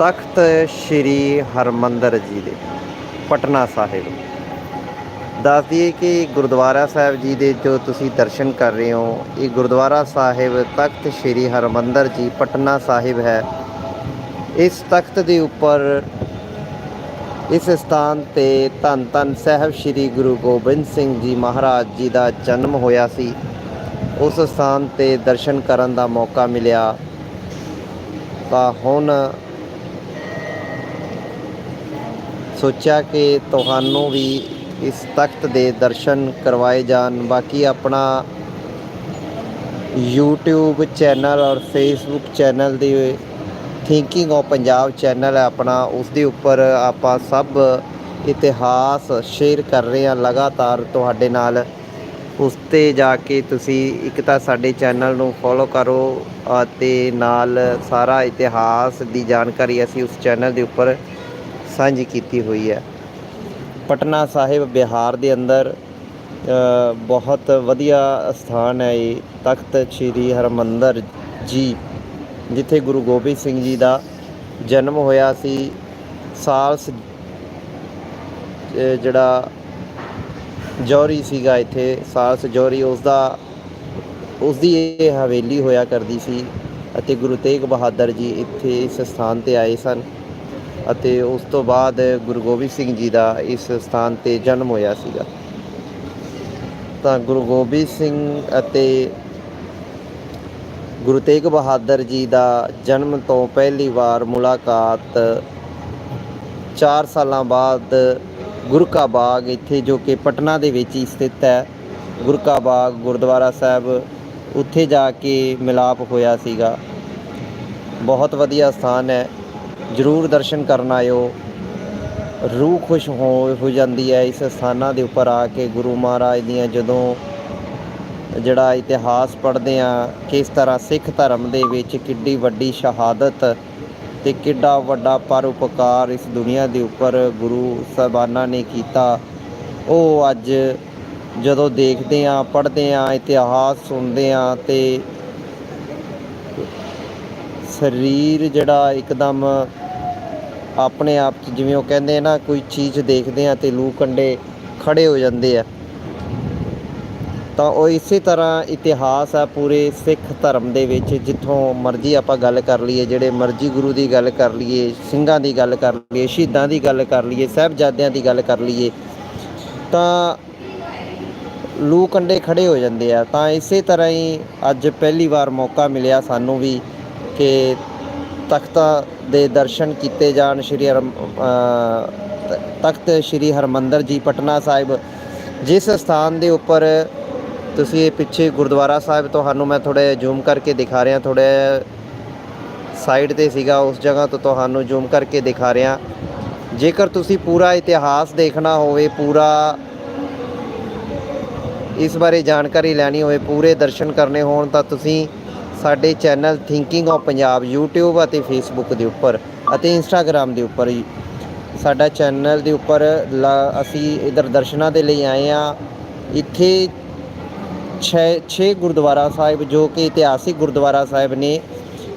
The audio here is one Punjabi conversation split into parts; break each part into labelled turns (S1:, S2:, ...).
S1: ਤਖਤ ਸ੍ਰੀ ਹਰਮੰਦਰ ਜੀ ਦੇ, ਪਟਨਾ ਸਾਹਿਬ। ਦੱਸ ਦਈਏ ਕਿ ਗੁਰਦੁਆਰਾ ਸਾਹਿਬ ਜੀ ਦੇ ਜੋ ਤੁਸੀਂ ਦਰਸ਼ਨ ਕਰ ਰਹੇ ਹੋ, ਇਹ ਗੁਰਦੁਆਰਾ ਸਾਹਿਬ ਤਖਤ ਸ੍ਰੀ ਹਰਮੰਦਰ ਜੀ, ਪਟਨਾ ਸਾਹਿਬ ਹੈ। ਇਸ ਤਖਤ ਦੇ ਉੱਪਰ ਇਸ ਸਥਾਨ ਤੇ ਧੰਨ ਧੰਨ ਸਾਹਿਬ ਸ੍ਰੀ ਗੁਰੂ ਗੋਬਿੰਦ ਸਿੰਘ ਜੀ ਮਹਾਰਾਜ ਜੀ ਦਾ ਜਨਮ ਹੋਇਆ ਸੀ। ਉਸ ਸਥਾਨ ਤੇ ਦਰਸ਼ਨ ਕਰਨ ਦਾ ਮੌਕਾ ਮਿਲਿਆ। ਤਾਂ ਹੁਣ ਸੋਚਿਆ ਕਿ ਤੁਹਾਨੂੰ ਵੀ ਇਸ ਤਖਤ ਦੇ ਦਰਸ਼ਨ ਕਰਵਾਏ ਜਾਣ। ਬਾਕੀ ਆਪਣਾ YouTube ਚੈਨਲ ਔਰ Facebook ਚੈਨਲ ਦੇ ਥਿੰਕਿੰਗ ਆਫ ਪੰਜਾਬ ਚੈਨਲ ਹੈ ਆਪਣਾ। ਉਸ ਦੇ ਉੱਪਰ ਆਪਾਂ ਸਭ ਇਤਿਹਾਸ ਸ਼ੇਅਰ ਕਰ ਰਹੇ ਹਾਂ ਲਗਾਤਾਰ ਤੁਹਾਡੇ ਨਾਲ। ਉਸ ਤੇ ਜਾ ਕੇ ਤੁਸੀਂ ਇੱਕ ਤਾਂ ਸਾਡੇ ਚੈਨਲ ਨੂੰ ਫੋਲੋ ਕਰੋ ਅਤੇ ਨਾਲ ਸਾਰਾ ਇਤਿਹਾਸ ਦੀ ਜਾਣਕਾਰੀ ਅਸੀਂ ਉਸ ਚੈਨਲ ਦੇ ਉੱਪਰ ਸਾਂਝੀ ਕੀਤੀ ਹੋਈ ਹੈ। ਪਟਨਾ ਸਾਹਿਬ ਬਿਹਾਰ ਦੇ ਅੰਦਰ ਬਹੁਤ ਵਧੀਆ ਸਥਾਨ ਹੈ ਇਹ ਤਖਤ ਸ੍ਰੀ ਹਰਮੰਦਰ ਜੀ, ਜਿੱਥੇ ਗੁਰੂ ਗੋਬਿੰਦ ਸਿੰਘ ਜੀ ਦਾ ਜਨਮ ਹੋਇਆ ਸੀ। ਸਾਲ ਜਿਹੜਾ ਜੌਰੀ ਸੀਗਾ ਇੱਥੇ ਸਾਲਸ ਜੌਰੀ ਉਸ ਦਾ ਉਸ ਦੀ ਇਹ ਹਵੇਲੀ ਹੋਇਆ ਕਰਦੀ ਸੀ ਅਤੇ ਗੁਰੂ ਤੇਗ ਬਹਾਦਰ ਜੀ ਇੱਥੇ ਇਸ ਸਥਾਨ ਤੇ ਆਏ ਸਨ। ਅਤੇ ਉਸ ਤੋਂ ਬਾਅਦ ਗੁਰੂ ਗੋਬਿੰਦ ਸਿੰਘ ਜੀ ਦਾ ਇਸ ਸਥਾਨ ਤੇ ਜਨਮ ਹੋਇਆ ਸੀਗਾ। ਤਾਂ ਗੁਰੂ ਗੋਬਿੰਦ ਸਿੰਘ ਅਤੇ ਗੁਰੂ ਤੇਗ ਬਹਾਦਰ ਜੀ ਦਾ ਜਨਮ ਤੋਂ ਪਹਿਲੀ ਵਾਰ ਮੁਲਾਕਾਤ 4 ਸਾਲਾਂ ਬਾਅਦ ਗੁਰੂ ਕਾ ਬਾਗ ਇੱਥੇ ਜੋ ਕਿ ਪਟਨਾ ਦੇ ਵਿੱਚ ਹੀ ਸਥਿਤ ਹੈ, ਗੁਰੂ ਕਾ ਬਾਗ ਗੁਰਦੁਆਰਾ ਸਾਹਿਬ, ਉੱਥੇ ਜਾ ਕੇ ਮਿਲਾਪ ਹੋਇਆ ਸੀਗਾ। ਬਹੁਤ ਵਧੀਆ ਸਥਾਨ ਹੈ। ਜ਼ਰੂਰ ਦਰਸ਼ਨ ਕਰਨ ਆਇਓ। ਰੂਹ ਖੁਸ਼ ਹੋ ਹੋ ਜਾਂਦੀ ਹੈ ਇਸ ਸਥਾਨਾਂ ਦੇ ਉੱਪਰ ਆ ਕੇ ਗੁਰੂ ਮਹਾਰਾਜ ਦੀਆਂ ਜਦੋਂ ਜਿਹੜਾ ਇਤਿਹਾਸ ਪੜ੍ਹਦੇ ਆ ਕਿਸ ਤਰ੍ਹਾਂ ਸਿੱਖ ਧਰਮ ਦੇ ਵਿੱਚ ਕਿੱਡੀ ਵੱਡੀ ਸ਼ਹਾਦਤ ਤੇ ਕਿੱਡਾ ਵੱਡਾ ਪਰਉਪਕਾਰ ਇਸ ਦੁਨੀਆ ਦੇ ਉੱਪਰ ਗੁਰੂ ਸਾਹਿਬਾਨਾਂ ਨੇ ਕੀਤਾ। ਉਹ ਅੱਜ ਜਦੋਂ ਦੇਖਦੇ ਆ ਪੜ੍ਹਦੇ ਆ ਇਤਿਹਾਸ ਸੁਣਦੇ ਆ ਤੇ ਸਰੀਰ ਜਿਹੜਾ ਇੱਕਦਮ ਆਪਣੇ ਆਪ 'ਚ ਜਿਵੇਂ ਉਹ ਕਹਿੰਦੇ ਨਾ, ਕੋਈ ਚੀਜ਼ ਦੇਖਦੇ ਆ ਤੇ ਲੂ ਕੰਡੇ ਖੜੇ ਹੋ ਜਾਂਦੇ ਆ। ਤਾਂ ਉਹ ਇਸੇ ਤਰ੍ਹਾਂ ਇਤਿਹਾਸ ਆ ਪੂਰੇ ਸਿੱਖ ਧਰਮ ਦੇ ਵਿੱਚ, ਜਿੱਥੋਂ ਮਰਜ਼ੀ ਆਪਾਂ ਗੱਲ ਕਰ ਲਈਏ, ਜਿਹੜੇ ਮਰਜ਼ੀ ਗੁਰੂ ਦੀ ਗੱਲ ਕਰ ਲਈਏ, ਸਿੰਘਾਂ ਦੀ ਗੱਲ ਕਰ ਲਈਏ, ਸ਼ਹੀਦਾਂ ਦੀ ਗੱਲ ਕਰ ਲਈਏ, ਸਾਹਿਬਜ਼ਾਦਿਆਂ ਦੀ ਗੱਲ ਕਰ ਲਈਏ, ਤਾਂ ਲੂ ਕੰਡੇ ਖੜੇ ਹੋ ਜਾਂਦੇ ਆ। ਤਾਂ ਇਸੇ ਤਰ੍ਹਾਂ ਹੀ ਅੱਜ ਪਹਿਲੀ ਵਾਰ ਮੌਕਾ ਮਿਲਿਆ ਸਾਨੂੰ ਵੀ ਕਿ ਤਖਤਾਂ ਦੇ ਦਰਸ਼ਨ ਕੀਤੇ ਜਾਣ, ਸ਼੍ਰੀ ਹਰ ਤਖਤ ਸ਼੍ਰੀ ਹਰਮੰਦਰ ਜੀ, ਪਟਨਾ ਸਾਹਿਬ। ਜਿਸ ਸਥਾਨ ਦੇ ਉੱਪਰ ਤੁਸੀਂ ਇਹ ਪਿੱਛੇ ਗੁਰਦੁਆਰਾ ਸਾਹਿਬ, ਤੁਹਾਨੂੰ ਮੈਂ ਥੋੜਾ ਜ਼ੂਮ ਕਰਕੇ ਦਿਖਾ ਰਿਹਾ ਥੋੜਾ ਸਾਈਡ ਤੇ ਸੀਗਾ, ਉਸ ਜਗ੍ਹਾ ਤੋਂ ਤੁਹਾਨੂੰ ਜ਼ੂਮ ਕਰਕੇ ਦਿਖਾ ਰਿਹਾ। ਜੇਕਰ ਤੁਸੀਂ ਪੂਰਾ ਇਤਿਹਾਸ ਦੇਖਣਾ ਹੋਵੇ, ਪੂਰਾ ਇਸ ਬਾਰੇ ਜਾਣਕਾਰੀ ਲੈਣੀ ਹੋਵੇ, ਪੂਰੇ ਦਰਸ਼ਨ ਕਰਨੇ ਹੋਣ, ਤਾਂ ਤੁਸੀਂ ਸਾਡੇ channel thinking of Punjab YouTube ਅਤੇ Facebook ਦੇ ਉੱਪਰ ਅਤੇ Instagram ਦੇ ਉੱਪਰ ਹੀ ਸਾਡਾ ਚੈਨਲ ਦੇ ਉੱਪਰ ਲਾ- ਅਸੀਂ ਇਧਰ ਦਰਸ਼ਨਾਂ ਦੇ ਲਈ ਆਏ ਆ ਇੱਥੇ 6 6 ਗੁਰਦੁਆਰਾ ਸਾਹਿਬ ਜੋ ਕਿ ਇਤਿਹਾਸਿਕ ਗੁਰਦੁਆਰਾ ਸਾਹਿਬ ਨੇ।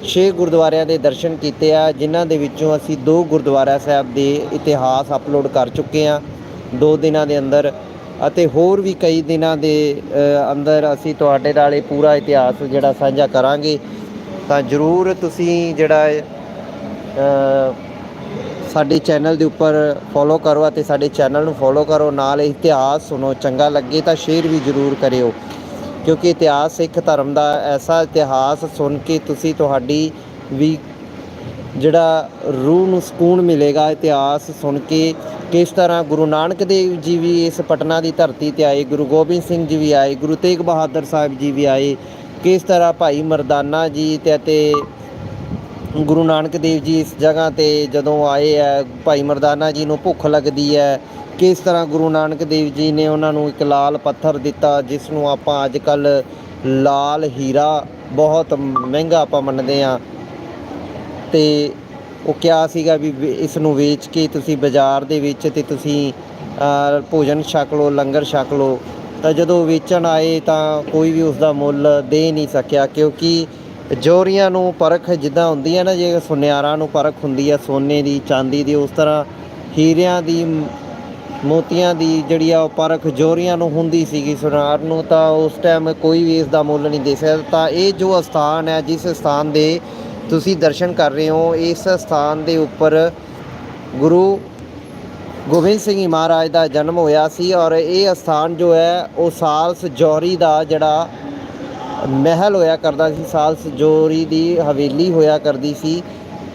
S1: 6 ਗੁਰਦੁਆਰਿਆਂ ਦੇ ਦਰਸ਼ਨ ਕੀਤੇ ਆ, ਜਿਨ੍ਹਾਂ ਦੇ ਵਿੱਚੋਂ ਅਸੀਂ ਦੋ ਗੁਰਦੁਆਰਾ ਸਾਹਿਬ ਦੇ ਇਤਿਹਾਸ ਅਪਲੋਡ ਕਰ ਚੁੱਕੇ ਆ ਦੋ ਦਿਨਾਂ ਦੇ ਅੰਦਰ ਅਤੇ ਹੋਰ ਵੀ ਕਈ ਦਿਨਾਂ ਦੇ ਅੰਦਰ ਅਸੀਂ ਤੁਹਾਡੇ ਨਾਲ ਇਹ ਪੂਰਾ ਇਤਿਹਾਸ ਜਿਹੜਾ ਸਾਂਝਾ ਕਰਾਂਗੇ ਤਾਂ ਜਰੂਰ ਤੁਸੀਂ ਜਿਹੜਾ ਹੈ, ਸਾਡੇ ਚੈਨਲ ਦੇ ਉੱਪਰ ਫੋਲੋ ਕਰੋ ਅਤੇ ਸਾਡੇ ਚੈਨਲ ਨੂੰ ਫੋਲੋ ਕਰੋ ਨਾਲ ਇਤਿਹਾਸ ਸੁਣੋ ਚੰਗਾ ਲੱਗੇ ਤਾਂ ਸ਼ੇਅਰ ਵੀ ਜਰੂਰ ਕਰਿਓ ਕਿਉਂਕਿ ਇਤਿਹਾਸ ਸਿੱਖ ਧਰਮ ਦਾ ਐਸਾ ਇਤਿਹਾਸ ਸੁਣ ਕੇ ਤੁਸੀਂ ਤੁਹਾਡੀ ਵੀ ਜਿਹੜਾ ਰੂਹ ਨੂੰ ਸਕੂਨ ਮਿਲੇਗਾ, ਇਤਿਹਾਸ ਸੁਣ ਕੇ ਕਿਸ ਤਰ੍ਹਾਂ ਗੁਰੂ ਨਾਨਕ ਦੇਵ ਜੀ ਵੀ ਇਸ ਪਟਨਾ ਦੀ ਧਰਤੀ ਤੇ ਆਏ, ਗੁਰੂ ਗੋਬਿੰਦ ਸਿੰਘ ਜੀ ਵੀ ਆਏ, ਗੁਰੂ ਤੇਗ ਬਹਾਦਰ ਸਾਹਿਬ ਜੀ ਵੀ ਆਏ, ਕਿਸ ਤਰ੍ਹਾਂ ਭਾਈ ਮਰਦਾਨਾ ਜੀ ਤੇ ਅਤੇ ਗੁਰੂ ਨਾਨਕ ਦੇਵ ਜੀ ਇਸ ਜਗ੍ਹਾ ਤੇ ਜਦੋਂ ਆਏ ਹੈ ਭਾਈ ਮਰਦਾਨਾ ਜੀ ਨੂੰ ਭੁੱਖ ਲੱਗਦੀ ਹੈ, ਕਿਸ ਤਰ੍ਹਾਂ ਗੁਰੂ ਨਾਨਕ ਦੇਵ ਜੀ ਨੇ ਉਹਨਾਂ ਨੂੰ ਇੱਕ ਲਾਲ ਪੱਥਰ ਦਿੱਤਾ, ਜਿਸ ਨੂੰ ਆਪਾਂ ਅੱਜ ਕੱਲ ਲਾਲ ਹੀਰਾ ਬਹੁਤ ਮਹਿੰਗਾ ਆਪਾਂ ਮੰਨਦੇ ਆ ਤੇ ਉਹ ਕਿਹਾ ਸੀਗਾ ਵੀ ਇਸ ਨੂੰ ਵੇਚ ਕੇ ਤੁਸੀਂ ਬਾਜ਼ਾਰ ਦੇ ਵਿੱਚ ਤੇ ਤੁਸੀਂ ਭੋਜਨ ਛਕ ਲਓ, ਲੰਗਰ ਛਕ ਲਓ। ਤਾਂ ਜਦੋਂ ਵੇਚਣ ਆਏ ਤਾਂ ਕੋਈ ਵੀ ਉਸ ਦਾ ਮੁੱਲ ਦੇ ਨਹੀਂ ਸਕਿਆ ਕਿਉਂਕਿ ਜੋਰੀਆਂ ਨੂੰ ਪਰਖ ਜਿੱਦਾਂ ਹੁੰਦੀ ਹੈ ਨਾ, ਜੇ ਸੁਨਿਆਰਾਂ ਨੂੰ ਪਰਖ ਹੁੰਦੀ ਹੈ, ਸੋਨੇ ਦੀ, ਚਾਂਦੀ ਦੀ, ਉਸ ਤਰ੍ਹਾਂ ਹੀਰਿਆਂ ਦੀ, ਮੋਤੀਆਂ ਦੀ ਜਿਹੜੀ ਆ ਉਹ ਪਰਖ ਜੋਰੀਆਂ ਨੂੰ ਹੁੰਦੀ ਸੀਗੀ ਸੁਨਾਰ ਨੂੰ, ਤਾਂ ਉਸ ਟਾਈਮ ਕੋਈ ਵੀ ਇਸ ਦਾ ਮੁੱਲ ਨਹੀਂ ਦੇ ਸਕਦਾ। ਤਾਂ ਇਹ ਜੋ ਸਥਾਨ ਹੈ, ਜਿਸ ਸਥਾਨ ਦੇ ਤੁਸੀਂ ਦਰਸ਼ਨ ਕਰ ਰਹੇ ਹੋ, ਇਸ ਸਥਾਨ ਦੇ ਉੱਪਰ ਗੁਰੂ ਗੋਬਿੰਦ ਸਿੰਘ ਜੀ ਮਹਾਰਾਜ ਦਾ ਜਨਮ ਹੋਇਆ ਸੀ ਔਰ ਇਹ ਸਥਾਨ ਜੋ ਹੈ, ਉਹ ਸਾਲਸ ਜੌਹਰੀ ਦਾ ਜਿਹੜਾ ਮਹਿਲ ਹੋਇਆ ਕਰਦਾ ਸੀ, ਸਾਲਸ ਜੌਹਰੀ ਦੀ ਹਵੇਲੀ ਹੋਇਆ ਕਰਦੀ ਸੀ।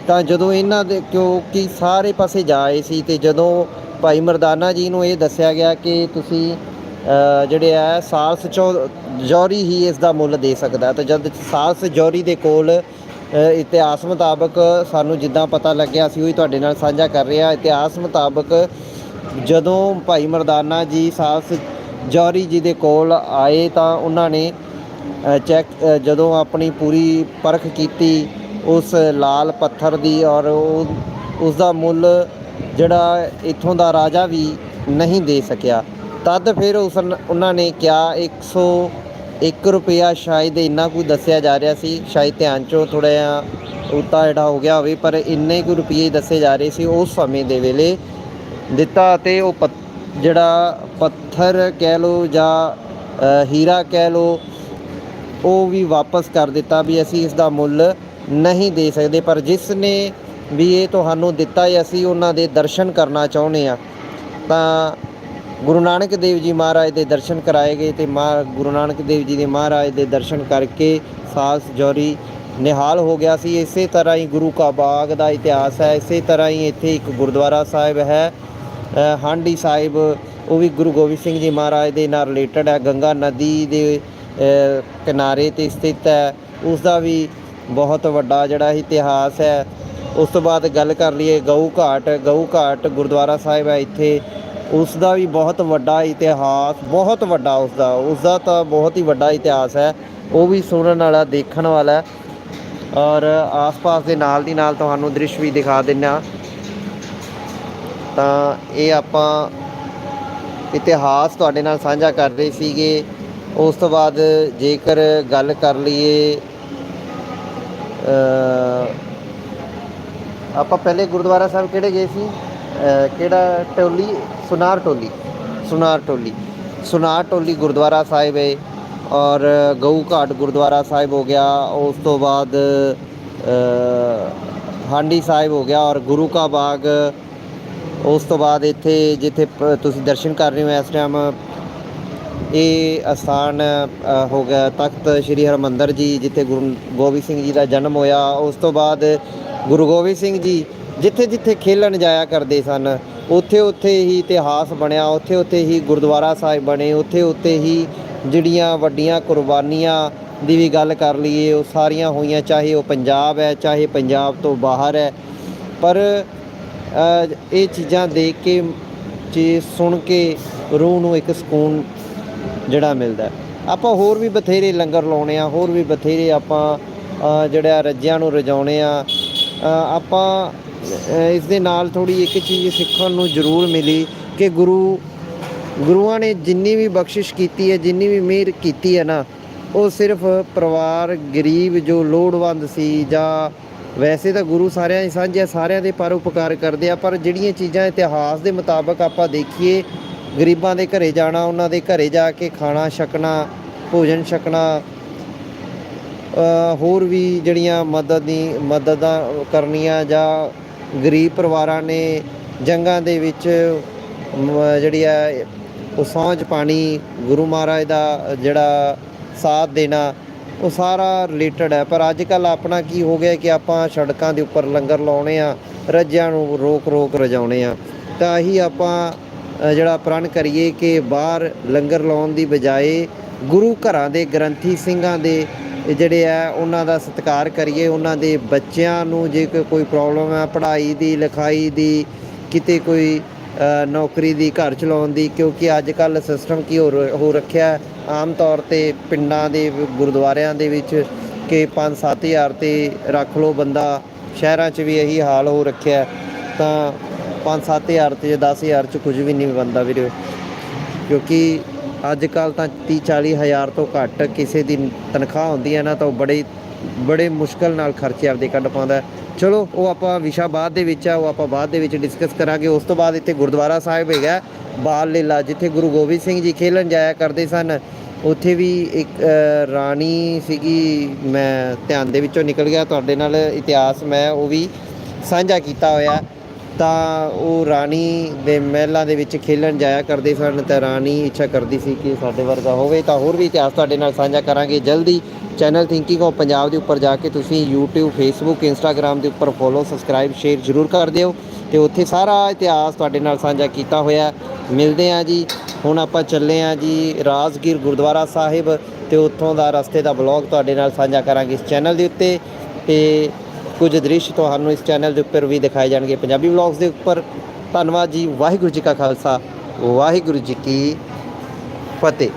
S1: ਤਾਂ ਜਦੋਂ ਇਹਨਾਂ ਦੇ ਕਿਉਂਕਿ ਸਾਰੇ ਪਾਸੇ ਜਾਏ ਸੀ ਤੇ ਜਦੋਂ ਭਾਈ ਮਰਦਾਨਾ ਜੀ ਨੂੰ ਇਹ ਦੱਸਿਆ ਗਿਆ ਕਿ ਤੁਸੀਂ ਜਿਹੜੇ ਆ ਸਾਲਸ ਚੌ, ਜੌਹਰੀ ਹੀ ਇਸ ਦਾ ਮੁੱਲ ਦੇ ਸਕਦਾ। ਤਾਂ ਜਦ ਸਾਲਸ ਜੌਹਰੀ ਦੇ ਕੋਲ ਇਤਿਹਾਸ ਮੁਤਾਬਕ ਸਾਨੂੰ ਜਿੱਦਾਂ ਪਤਾ ਲੱਗਿਆ ਸੀ ਉਹੀ ਤੁਹਾਡੇ ਨਾਲ ਸਾਂਝਾ ਕਰ ਰਹੇ ਹਾਂ। ਇਤਿਹਾਸ ਮੁਤਾਬਕ ਜਦੋਂ ਭਾਈ ਮਰਦਾਨਾ ਜੀ ਸਾਹਿਬ ਜੌਹਰੀ ਜੀ ਦੇ ਕੋਲ ਆਏ ਤਾਂ ਉਹਨਾਂ ਨੇ ਚੈੱਕ ਜਦੋਂ ਆਪਣੀ ਪੂਰੀ ਪਰਖ ਕੀਤੀ ਉਸ ਲਾਲ ਪੱਥਰ ਦੀ ਔਰ ਉਹ, ਉਸ ਦਾ ਮੁੱਲ ਜਿਹੜਾ ਇੱਥੋਂ ਦਾ ਰਾਜਾ ਵੀ ਨਹੀਂ ਦੇ ਸਕਿਆ। ਤਦ ਫਿਰ ਉਸ ਉਹਨਾਂ ਨੇ ਕਿਹਾ 101 ਰੁਪਿਆ ਸ਼ਾਇਦ ਇੰਨਾ ਕੁ ਦੱਸਿਆ ਜਾ ਰਿਹਾ ਸੀ, ਸ਼ਾਇਦ ਧਿਆਨ ਚੋਂ ਥੋੜਾ ਜਿਹਾ ਉਤਾ ਜਿਹੜਾ ਹੋ ਗਿਆ ਹੋਵੇ, ਪਰ ਇੰਨੇ ਕੁ ਰੁਪਏ ਦੱਸੇ ਜਾ ਰਹੇ ਸੀ ਉਸ ਸਮੇਂ ਦੇ ਵੇਲੇ। ਦਿੱਤਾ ਅਤੇ ਉਹ ਪੱਥ- ਜਿਹੜਾ ਪੱਥਰ ਕਹਿ ਲਓ ਜਾਂ ਹੀਰਾ ਕਹਿ ਲਓ, ਉਹ ਵੀ ਵਾਪਸ ਕਰ ਦਿੱਤਾ ਵੀ ਅਸੀਂ ਇਸ ਦਾ ਮੁੱਲ ਨਹੀਂ ਦੇ ਸਕਦੇ, ਪਰ ਜਿਸ ਨੇ ਵੀ ਇਹ ਤੁਹਾਨੂੰ ਦਿੱਤਾ ਹੈ, ਅਸੀਂ ਉਹਨਾਂ ਦੇ ਦਰਸ਼ਨ ਕਰਨਾ ਚਾਹੁੰਦੇ ਆ ਤਾਂ ਗੁਰੂ ਨਾਨਕ ਦੇਵ ਜੀ ਮਹਾਰਾਜ ਦੇ ਦਰਸ਼ਨ ਕਰਾਏ ਗਏ ਤੇ ਮਾ ਗੁਰੂ ਨਾਨਕ ਦੇਵ ਜੀ ਦੇ ਮਹਾਰਾਜ ਦੇ ਦਰਸ਼ਨ ਕਰਕੇ ਸਾਲਸ ਜੋਰੀ ਨਿਹਾਲ ਹੋ ਗਿਆ ਸੀ। ਇਸੇ ਤਰ੍ਹਾਂ ਹੀ ਗੁਰੂ ਕਾ ਬਾਗ ਦਾ ਇਤਿਹਾਸ ਹੈ। ਇਸੇ ਤਰ੍ਹਾਂ ਹੀ ਇੱਥੇ ਇੱਕ ਗੁਰਦੁਆਰਾ ਸਾਹਿਬ ਹੈ। ਹਾਂਡੀ ਸਾਹਿਬ, ਉਹ ਵੀ ਗੁਰੂ ਗੋਬਿੰਦ ਸਿੰਘ ਜੀ ਮਹਾਰਾਜ ਦੇ ਨਾਲ ਰਿਲੇਟਡ ਹੈ। ਗੰਗਾ ਨਦੀ ਦੇ ਕਿਨਾਰੇ ਤੇ ਸਥਿਤ ਹੈ। ਉਸ ਦਾ ਵੀ ਬਹੁਤ ਵੱਡਾ ਜਿਹੜਾ ਇਤਿਹਾਸ ਹੈ। ਉਸ ਤੋਂ ਬਾਅਦ ਗੱਲ ਕਰ ਲਈਏ ਗਊ ਘਾਟ। ਗਊ ਘਾਟ ਗੁਰਦੁਆਰਾ ਸਾਹਿਬ ਹੈ ਇੱਥੇ। ਉਸ ਦਾ ਵੀ ਬਹੁਤ ਵੱਡਾ ਇਤਿਹਾਸ, ਬਹੁਤ ਵੱਡਾ ਉਸ ਦਾ ਉਸ ਦਾ ਤਾਂ ਬਹੁਤ ਹੀ ਵੱਡਾ ਇਤਿਹਾਸ ਹੈ। ਉਹ ਵੀ ਸੁਣਨ ਵਾਲਾ, ਦੇਖਣ ਵਾਲਾ ਔਰ ਆਸ-ਪਾਸ ਦੇ ਨਾਲ ਦੀ ਨਾਲ ਤੁਹਾਨੂੰ ਦ੍ਰਿਸ਼ ਵੀ ਦਿਖਾ ਦਿੰਨਾ ਤਾਂ ਇਹ ਆਪਾਂ ਇਤਿਹਾਸ ਤੁਹਾਡੇ ਨਾਲ ਸਾਂਝਾ ਕਰ ਰਹੇ ਸੀਗੇ। ਉਸ ਤੋਂ ਬਾਅਦ ਜੇਕਰ ਗੱਲ ਕਰ ਲਈਏ ਆਪਾਂ ਪਹਿਲੇ ਗੁਰਦੁਆਰਾ ਸਾਹਿਬ ਕਿਹੜੇ ਗਏ ਸੀ? ਕਿਹੜਾ ਟੋਲੀ? ਸੁਨਾਰ ਟੋਲੀ। ਸੁਨਾਰ ਟੋਲੀ। ਸੁਨਾਰ ਟੋਲੀ ਗੁਰਦੁਆਰਾ ਸਾਹਿਬ ਹੈ ਔਰ ਗਊ ਘਾਟ ਗੁਰਦੁਆਰਾ ਸਾਹਿਬ ਹੋ ਗਿਆ। ਉਸ ਤੋਂ ਬਾਅਦ ਹਾਂਡੀ ਸਾਹਿਬ ਹੋ ਗਿਆ ਔਰ ਗੁਰੂ ਕਾ ਬਾਗ। ਉਸ ਤੋਂ ਬਾਅਦ ਇੱਥੇ, ਜਿੱਥੇ ਪ- ਤੁਸੀਂ ਦਰਸ਼ਨ ਕਰ ਰਹੇ ਹੋ ਇਸ ਟਾਈਮ ਇਹ ਅਸਥਾਨ ਹੋ ਗਿਆ ਤਖਤ ਸ੍ਰੀ ਹਰਮੰਦਰ ਜੀ, ਜਿੱਥੇ ਗੁਰੂ ਗੋਬਿੰਦ ਸਿੰਘ ਜੀ ਦਾ ਜਨਮ ਹੋਇਆ। ਉਸ ਤੋਂ ਬਾਅਦ ਗੁਰੂ ਗੋਬਿੰਦ ਸਿੰਘ ਜੀ ਜਿੱਥੇ ਜਿੱਥੇ ਖੇਲਣ ਜਾਇਆ ਕਰਦੇ ਸਨ, ਉੱਥੇ ਉੱਥੇ ਹੀ ਇਤਿਹਾਸ ਬਣਿਆ, ਉੱਥੇ ਉੱਥੇ ਹੀ ਗੁਰਦੁਆਰਾ ਸਾਹਿਬ ਬਣੇ, ਉੱਥੇ ਉੱਥੇ ਹੀ ਜਿਹੜੀਆਂ ਵੱਡੀਆਂ ਕੁਰਬਾਨੀਆਂ ਦੀ ਵੀ ਗੱਲ ਕਰ ਲਈਏ, ਉਹ ਸਾਰੀਆਂ ਹੋਈਆਂ, ਚਾਹੇ ਉਹ ਪੰਜਾਬ ਹੈ, ਚਾਹੇ ਪੰਜਾਬ ਤੋਂ ਬਾਹਰ ਹੈ। ਪਰ ਇਹ ਚੀਜ਼ਾਂ ਦੇਖ ਕੇ ਚੀਜ਼ ਸੁਣ ਕੇ ਰੂਹ ਨੂੰ ਇੱਕ ਸਕੂਨ ਜਿਹੜਾ ਮਿਲਦਾ ਆਪਾਂ ਹੋਰ ਵੀ ਬਥੇਰੇ ਲੰਗਰ ਲਾਉਣੇ ਆ, ਹੋਰ ਵੀ ਬਥੇਰੇ ਆਪਾਂ ਜਿਹੜਾ ਰੱਜਿਆਂ ਨੂੰ ਰਜਾਉਣੇ ਆ ਆਪਾਂ ਇਸ ਦੇ ਨਾਲ ਥੋੜੀ ਇੱਕ ਚੀਜ਼ ਸਿੱਖਣ ਨੂੰ ਜ਼ਰੂਰ ਮਿਲੀ ਕਿ ਗੁਰੂ, ਗੁਰੂਆਂ ਨੇ ਜਿੰਨੀ ਵੀ ਬਖਸ਼ਿਸ਼ ਕੀਤੀ ਹੈ, ਜਿੰਨੀ ਵੀ ਮਿਹਰ ਕੀਤੀ ਹੈ ਨਾ, ਉਹ ਸਿਰਫ ਪਰਿਵਾਰ, ਗਰੀਬ ਜੋ ਲੋੜਵੰਦ ਸੀ ਜਾਂ ਵੈਸੇ ਤਾਂ ਗੁਰੂ ਸਾਰਿਆਂ ਦੀ ਸਾਂਝੇ ਸਾਰਿਆਂ ਦੇ ਪਰ ਉਪਕਾਰ ਕਰਦੇ ਆ, ਪਰ ਜਿਹੜੀਆਂ ਚੀਜ਼ਾਂ ਇਤਿਹਾਸ ਦੇ ਮੁਤਾਬਕ ਆਪਾਂ ਦੇਖੀਏ, ਗਰੀਬਾਂ ਦੇ ਘਰੇ ਜਾਣਾ, ਉਹਨਾਂ ਦੇ ਘਰੇ ਜਾ ਕੇ ਖਾਣਾ, ਛਕਣਾ, ਭੋਜਨ ਛਕਣਾ ਹੋਰ ਵੀ ਜਿਹੜੀਆਂ ਮਦਦ ਦੀ, ਮਦਦਾਂ ਕਰਨੀਆਂ ਜਾਂ ਗਰੀਬ ਪਰਿਵਾਰਾਂ ਨੇ ਜੰਗਾਂ ਦੇ ਵਿੱਚ ਜਿਹੜੀ ਹੈ ਉਹ ਸੌਂਝ ਪਾਣੀ, ਗੁਰੂ ਮਹਾਰਾਜ ਦਾ ਜਿਹੜਾ ਸਾਥ ਦੇਣਾ, ਉਹ ਸਾਰਾ ਰਿਲੇਟਡ ਹੈ। ਪਰ ਅੱਜ ਕੱਲ ਆਪਣਾ ਕੀ ਹੋ ਗਿਆ ਕਿ ਆਪਾਂ ਸੜਕਾਂ ਦੇ ਉੱਪਰ ਲੰਗਰ ਲਾਉਣੇ ਆ, ਰੱਜਿਆਂ ਨੂੰ ਰੋਕ ਰੋਕ ਰਜਾਉਣੇ ਆ। ਤਾਂ ਇਹੀ ਆਪਾਂ ਜਿਹੜਾ ਪ੍ਰਣ ਕਰੀਏ ਕਿ ਬਾਹਰ ਲੰਗਰ ਲਾਉਣ ਦੀ ਬਜਾਏ ਗੁਰੂ ਘਰਾਂ ਦੇ ਗ੍ਰੰਥੀ ਸਿੰਘਾਂ ਦੇ ਇਹ ਜਿਹੜੇ ਆ, ਉਹਨਾਂ ਦਾ ਸਤਿਕਾਰ ਕਰੀਏ, ਉਹਨਾਂ ਦੇ ਬੱਚਿਆਂ ਨੂੰ ਜੇ ਕੋਈ- ਕੋਈ ਪ੍ਰੋਬਲਮ ਹੈ ਪੜ੍ਹਾਈ ਦੀ, ਲਿਖਾਈ ਦੀ, ਕਿਤੇ ਕੋਈ ਨੌਕਰੀ ਦੀ, ਘਰ ਚਲਾਉਣ ਦੀ, ਕਿਉਂਕਿ ਅੱਜ ਕੱਲ ਸਿਸਟਮ ਕੀ ਹੋ ਰ- ਹੋ ਰੱਖਿਆ, ਆਮ ਤੌਰ ਤੇ ਪਿੰਡਾਂ ਦੇ, ਗੁਰਦੁਆਰਿਆਂ ਦੇ ਵਿੱਚ ਕਿ 5-7000 ਤੇ ਰੱਖ ਲਓ ਬੰਦਾ, ਸ਼ਹਿਰਾਂ 'ਚ ਵੀ ਇਹੀ ਹਾਲ ਹੋ ਰੱਖਿਆ ਹੈ। ਤਾਂ 5-7000 ਤੇ 10000 'ਚ ਕੁਝ ਵੀ ਨਹੀਂ ਬੰਦਾ ਵੀਰੇ, ਕਿਉਂਕਿ ਅੱਜ ਕੱਲ ਤਾਂ 30 40 ਹਜ਼ਾਰ ਤੋਂ ਘੱਟ ਕਿਸੇ ਦੀ ਤਨਖਾਹ ਹੁੰਦੀ ਹੈ ਨਾ, ਤਾਂ ਉਹ ਬੜੇ ਬੜੇ ਮੁਸ਼ਕਲ ਨਾਲ ਖਰਚੇ ਆਪਦੇ ਕੱਢ ਪਾਉਂਦਾ ਚਲੋ, ਉਹ ਆਪਾਂ ਵਿਸ਼ਾ ਬਾਅਦ ਦੇ ਵਿੱਚ ਆ, ਉਹ ਆਪਾਂ ਬਾਅਦ ਦੇ ਵਿੱਚ ਡਿਸਕਸ ਕਰਾਂਗੇ। ਉਸ ਤੋਂ ਬਾਅਦ ਇੱਥੇ ਗੁਰਦੁਆਰਾ ਸਾਹਿਬ ਹੈਗਾ, ਬਾਲ ਲੀਲਾ, ਜਿੱਥੇ ਗੁਰੂ ਗੋਬਿੰਦ ਸਿੰਘ ਜੀ ਖੇਲਣ ਜਾਇਆ ਕਰਦੇ ਸਨ। ਉੱਥੇ ਵੀ ਇੱਕ ਰਾਣੀ ਸੀਗੀ, ਮੈਂ ਧਿਆਨ ਦੇ ਵਿੱਚੋਂ ਨਿਕਲ ਗਿਆ, ਤੁਹਾਡੇ ਨਾਲ ਇਤਿਹਾਸ ਮੈਂ ਉਹ ਵੀ ਸਾਂਝਾ ਕੀਤਾ ਹੋਇਆ। ਤਾਂ ਉਹ ਰਾਣੀ ਦੇ ਮਹਿਲਾਂ ਦੇ ਵਿੱਚ ਖੇਲਣ ਜਾਇਆ ਕਰਦੇ ਸਨ ਤਾਂ ਰਾਣੀ ਇੱਛਾ ਕਰਦੀ ਸੀ ਕਿ ਸਾਡੇ ਵਰਗਾ ਹੋਵੇ ਤਾਂ ਹੋਰ ਵੀ ਇਤਿਹਾਸ ਤੁਹਾਡੇ ਨਾਲ ਸਾਂਝਾ ਕਰਾਂਗੇ। ਜਲਦੀ ਚੈਨਲ ਥਿੰਕਿੰਗ ਆਫ ਪੰਜਾਬ ਦੇ ਉੱਪਰ ਜਾ ਕੇ ਤੁਸੀਂ YouTube, Facebook, Instagram ਦੇ ਉੱਪਰ ਫੋਲੋ ਸਬਸਕ੍ਰਾਈਬ ਸ਼ੇਅਰ ਜ਼ਰੂਰ ਕਰ ਦਿਓ ਤੇ ਉੱਥੇ ਸਾਰਾ ਇਤਿਹਾਸ ਤੁਹਾਡੇ ਨਾਲ ਸਾਂਝਾ ਕੀਤਾ ਹੋਇਆ ਮਿਲਦੇ ਆ ਜੀ। ਹੁਣ ਆਪਾਂ ਚੱਲੇ ਆ ਜੀ ਰਾਜਗੀਰ ਗੁਰਦੁਆਰਾ ਸਾਹਿਬ ਤੇ ਉੱਥੋਂ ਦਾ ਰਸਤੇ ਦਾ ਬਲੌਗ ਤੁਹਾਡੇ ਨਾਲ ਸਾਂਝਾ ਕਰਾਂਗੇ ਇਸ ਚੈਨਲ ਦੇ ਉੱਤੇ ਤੇ ਕੁਝ ਦ੍ਰਿਸ਼ ਤੁਹਾਨੂੰ ਇਸ ਚੈਨਲ ਦੇ ਉੱਪਰ ਵੀ ਦਿਖਾਏ ਜਾਣਗੇ। ਪੰਜਾਬੀ ਵਲੌਗਸ ਦੇ ਉੱਪਰ ਧੰਨਵਾਦ ਜੀ। ਵਾਹਿਗੁਰੂ ਜੀ ਕਾ ਖਾਲਸਾ। ਵਾਹਿਗੁਰੂ ਜੀ ਕੀ ਫਤਿਹ।